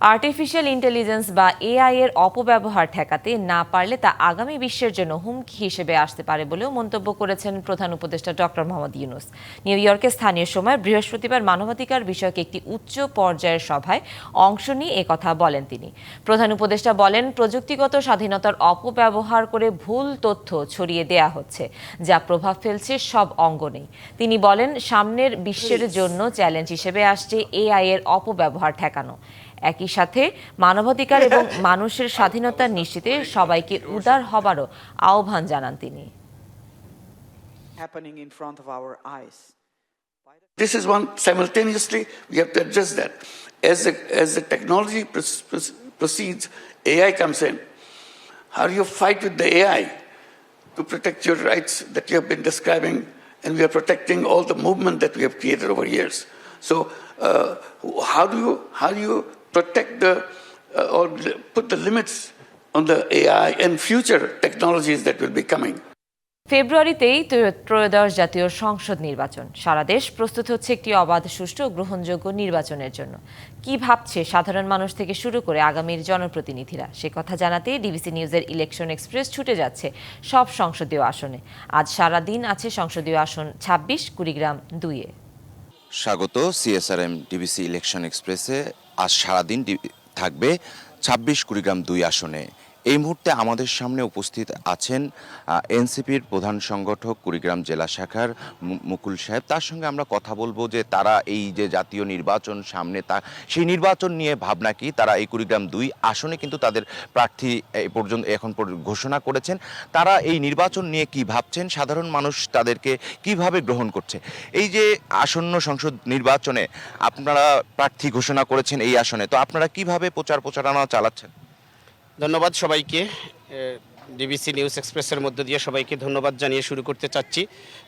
Artificial intelligence বা AI এর অপব্যবহার ঠেকাতে না পারলে তা আগামী বিশ্বের জন্য হুমকি হিসেবে আসতে পারে বলেও মন্তব্য করেছেন প্রধান উপদেষ্টা ডক্টর মোহাম্মদ ইউনুস। নিউ ইয়র্কে স্থানীয় সময় বৃহস্পতিবার মানবাধিকার বিষয়ক একটি উচ্চ পর্যায়ের সভায় অংশ নিয়ে একথা বলেন তিনি। প্রধান উপদেষ্টা বলেন প্রযুক্তিগত স্বাধীনতার অপব্যবহার করে ভুল তথ্য ছড়িয়ে দেয়া হচ্ছে যা প্রভাব ফেলছে সব অঙ্গনেই তিনি বলেন সামনের বিশ্বের জন্য চ্যালেঞ্জ হিসেবে আসছে এআই এর অপব্যবহার ঠেকানো। একই সাথে মানবাধিকার এবং মানুষের স্বাধীনতা নিশ্চিতে সবাইকে উদার হবারও আহ্বান জানান তিনি happening in front of our eyes. This is one simultaneously we have to address that. As the, as the technology proceeds, AI comes in. How do you fight with the AI to protect your rights that you have been describing? And we are protecting all the movement that we have created over years. So, uh, how do you how do you protect the uh, or put the limits on the AI and future technologies that will be coming? ফেব্রুয়ারিতেই ত্রয়- ত্রয়োদশ জাতীয় সংসদ নির্বাচন। সারা দেশ প্রস্তুত হচ্ছে একটি অবাধ সুষ্ঠু ও গ্রহণযোগ্য নির্বাচনের জন্য। কি ভাবছে সাধারণ মানুষ থেকে শুরু করে আগামীর জনপ্রতিনিধিরা? সে কথা জানাতে ডিবিসি নিউজের ইলেকশন এক্সপ্রেস ছুটে যাচ্ছে সব সংসদীয় আসনে। আজ সারা দিন আছে সংসদীয় আসন ছাব্বিশ কুড়িগ্রাম দুইয়ে। স্বাগত সিএসআরএম ডিবিসি ইলেকশন এক্সপ্রেসে। আজ সারাদিন থাকবে ছাব্বিশ কুড়িগ্রাম দুই আসনে। এই মুহূর্তে আমাদের সামনে উপস্থিত আছেন এনসিপির প্রধান সংগঠক, কুড়িগ্রাম জেলা শাখার মুকুল সাহেব। তার সঙ্গে আমরা কথা বলব যে তারা এই যে জাতীয় নির্বাচন সামনে তা, সেই নির্বাচন নিয়ে ভাবনা কি? তারা এই কুড়িগ্রাম দুই আসনে কিন্তু তাদের প্রার্থী এই পর্যন্ত, এখন ঘোষণা করেছেন। তারা এই নির্বাচন নিয়ে কি ভাবছেন? সাধারণ মানুষ তাদেরকে কীভাবে গ্রহণ করছে? এই যে আসন্ন সংসদ নির্বাচনে আপনারা প্রার্থী ঘোষণা করেছেন এই আসনে, তো আপনারা কীভাবে প্রচার প্রচারণা চালাচ্ছেন? ধন্যবাদ সবাইকে। ডিবিসি নিউজ এক্সপ্রেসের মধ্য দিয়ে সবাইকে ধন্যবাদ জানিয়ে শুরু করতে চাচ্ছি।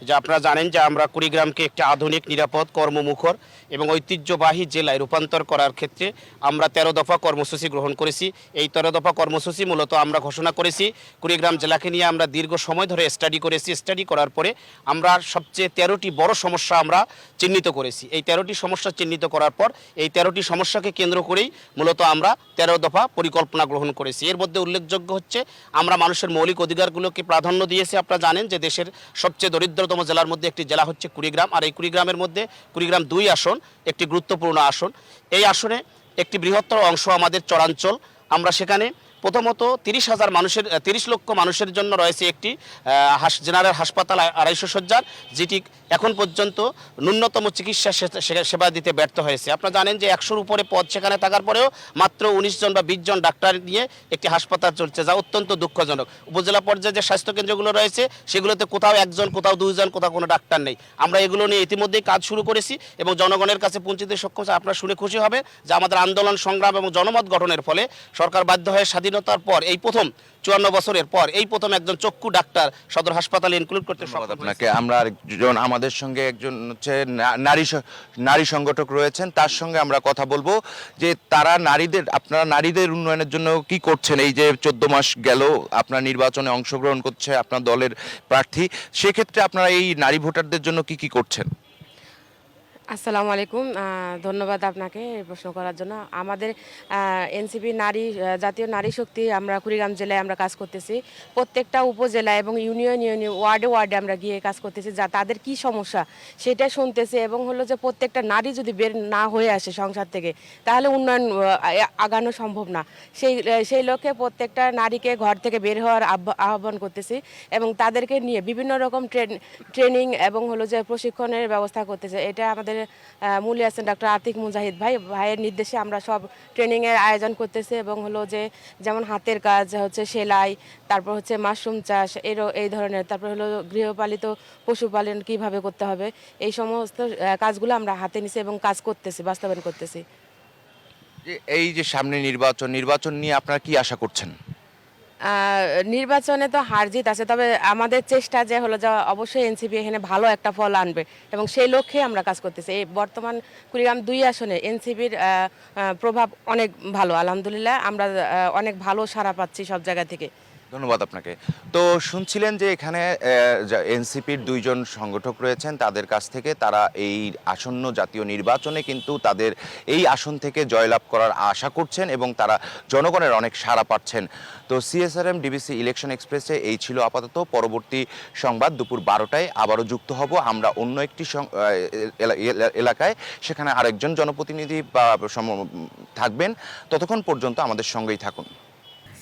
যে আপনারা জানেন যে আমরা কুড়িগ্রামকে একটি আধুনিক, নিরাপদ, কর্মমুখর এবং ঐতিহ্যবাহী জেলায় রূপান্তর করার ক্ষেত্রে আমরা তেরো দফা কর্মসূচি গ্রহণ করেছি। এই তেরো দফা কর্মসূচি মূলত আমরা ঘোষণা করেছি, কুড়িগ্রাম জেলাকে নিয়ে আমরা দীর্ঘ সময় ধরে স্টাডি করেছি। স্টাডি করার পরে আমরা সবচেয়ে তেরোটি বড় সমস্যা আমরা চিহ্নিত করেছি। এই তেরোটি সমস্যা চিহ্নিত করার পর এই তেরোটি সমস্যাকে কেন্দ্র করেই মূলত আমরা তেরো দফা পরিকল্পনা গ্রহণ করেছি। এর মধ্যে উল্লেখযোগ্য হচ্ছে, আমরা মানুষের মৌলিক অধিকারগুলোকে প্রাধান্য দিয়েছে আপনারা জানেন যে দেশের সবচেয়ে দরিদ্রতম জেলার মধ্যে একটি জেলা হচ্ছে কুড়িগ্রাম। আর এই কুড়িগ্রামের মধ্যে কুড়িগ্রাম দুই আসন, একটি গুরুত্বপূর্ণ আসন। এই আসনে একটি বৃহত্তর অংশ আমাদের চরাঞ্চল। আমরা সেখানে প্রথমত তিরিশ হাজার মানুষের তিরিশ লক্ষ মানুষের জন্য রয়েছে একটি হাস- জেনারেল হাসপাতাল আড়াইশো সজ্জার যেটি এখন পর্যন্ত ন্যূনতম চিকিৎসা সেবা দিতে ব্যর্থ হয়েছে। আপনারা জানেন যে একশোর উপরে পদ সেখানে থাকার পরেও মাত্র উনিশ জন বা বিশ জন ডাক্তার নিয়ে একটি হাসপাতাল চলছে, যা অত্যন্ত দুঃখজনক। উপজেলা পর্যায়ে যে স্বাস্থ্য কেন্দ্রগুলো রয়েছে, সেগুলোতে কোথাও একজন, কোথাও দুইজন, কোথাও কোনো ডাক্তার নেই। আমরা এগুলো নিয়ে ইতিমধ্যেই কাজ শুরু করেছি এবং জনগণের কাছে পৌঁছতে সক্ষম। আপনারা শুনে খুশি হবে যে আমাদের আন্দোলন সংগ্রাম এবং জনমত গঠনের ফলে সরকার বাধ্য হয়ে স্বাধীনতার পর এই প্রথম চুয়ান্ন বছরের পর এই প্রথম একজন চক্ষু ডাক্তার সদর হাসপাতালে ইনক্লুড করতে সক্ষম আপনাকে। আমরা আরেকজন আমাদের সঙ্গে একজন হচ্ছে নারী নারী সংগঠক রয়েছেন। তার সঙ্গে আমরা কথা বলব যে তারা নারীদের আপনারা নারীদের উন্নয়নের জন্য কি করছেন? এই যে চোদ্দ মাস গেল আপনার নির্বাচনে অংশগ্রহণ করছে আপনার দলের প্রার্থী। সেক্ষেত্রে আপনারা এই নারী ভোটারদের জন্য কি কি করছেন? আসসালামু আলাইকুম। ধন্যবাদ আপনাকে প্রশ্ন করার জন্য। আমাদের এনসিপি নারী জাতীয় নারী শক্তি আমরা কুড়িগ্রাম জেলায় আমরা কাজ করতেছি। প্রত্যেকটা উপজেলা এবং ইউনিয়ন ইউনিয়ন, ওয়ার্ডে ওয়ার্ডে আমরা গিয়ে কাজ করতেছি যা তাদের কি সমস্যা সেটা শুনতেছি এবং হলো যে প্রত্যেকটা নারী যদি বের না হয়ে আসে সংসার থেকে, তাহলে উন্নয়ন আগানো সম্ভব না। সেই সেই লক্ষ্যে প্রত্যেকটা নারীকে ঘর থেকে বের হওয়ার আহ্বান করতেছি এবং তাদেরকে নিয়ে বিভিন্ন রকম ট্রেন, ট্রেনিং এবং হলো যে প্রশিক্ষণের ব্যবস্থা করতেছে। এটা আমাদের আহ, মূলে আছেন ডক্টর আতিক মুজাহিদ ভাই ভাইয়ের নির্দেশে আমরা সব ট্রেনিংয়ের আয়োজন করতেছি এবং হলো যে যেমন হাতের কাজ হচ্ছে সেলাই তারপর হচ্ছে মাশরুম চাষ এরও এই ধরনের তারপর হলো গৃহপালিত পশুপালন কীভাবে করতে হবে এই সমস্ত কাজগুলো আমরা হাতে নিছি এবং কাজ করতেছি বাস্তবায়ন করতেছি। এই যে সামনে নির্বাচন নির্বাচন নিয়ে আপনারা কি আশা করছেন? নির্বাচনে তো হার জিত আছে, তবে আমাদের চেষ্টা যে হলো যে অবশ্যই এনসিপি এখানে ভালো একটা ফল আনবে এবং সেই লক্ষ্যে আমরা কাজ করতেছি। এই বর্তমান কুড়িগ্রাম দুই আসনে এনসিপির প্রভাব অনেক ভালো, আলহামদুলিল্লাহ। আমরা অনেক ভালো সাড়া পাচ্ছি সব জায়গা থেকে। ধন্যবাদ আপনাকে। তো শুনছিলেন যে এখানে এনসিপির দুইজন সংগঠক রয়েছেন, তাদের কাছ থেকে তারা এই আসন্ন জাতীয় নির্বাচনে কিন্তু তাদের এই আসন থেকে জয়লাভ করার আশা করছেন এবং তারা জনগণের অনেক সাড়া পাচ্ছেন। তো সিএসআরএম ডিবিসি ইলেকশন এক্সপ্রেসে এই ছিল আপাতত। পরবর্তী সংবাদ দুপুর বারোটায় আবারও যুক্ত হব আমরা অন্য একটি এলাকায়। সেখানে আরেকজন জনপ্রতিনিধি বা থাকবেন। ততক্ষণ পর্যন্ত আমাদের সঙ্গেই থাকুন।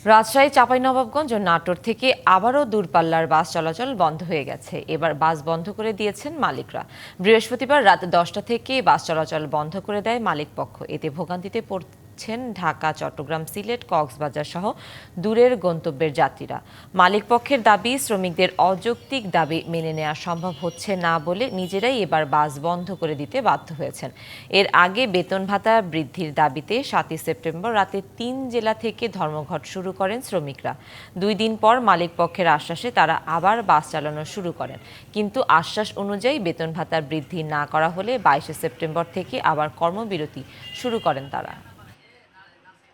রাজশাহী, চাঁপাইনবাবগঞ্জ ও নাটোর থেকে আবারও দূরপাল্লার বাস চলাচল বন্ধ হয়ে গেছে। এবার বাস বন্ধ করে দিয়েছেন মালিকরা। বৃহস্পতিবার রাত দশটা থেকে বাস চলাচল বন্ধ করে দেয় মালিক পক্ষ এতে ভোগান্তিতে পড়ছেন ঢাকা, চট্টগ্রাম, সিলেট, কক্সবাজার সহ দূরের গন্তব্যের যাত্রীরা। মালিক পক্ষের দাবি, শ্রমিকদের অযৌক্তিক দাবি মেনে নেওয়া সম্ভব হচ্ছে না বলে নিজেরাই এবার বাস বন্ধ করে দিতে বাধ্য হয়েছেন। এর আগে বেতন ভাতা বৃদ্ধির দাবিতে সাতই সেপ্টেম্বর রাতে তিন জেলা থেকে ধর্মঘট শুরু করেন শ্রমিকরা। দুই দিন পর মালিক পক্ষের আশ্বাসে তারা আবার বাস চালানো শুরু করেন। কিন্তু আশ্বাস অনুযায়ী বেতন ভাতা বৃদ্ধি না করা হলে বাইশে সেপ্টেম্বর থেকে আবার কর্মবিরতি শুরু করেন তারা।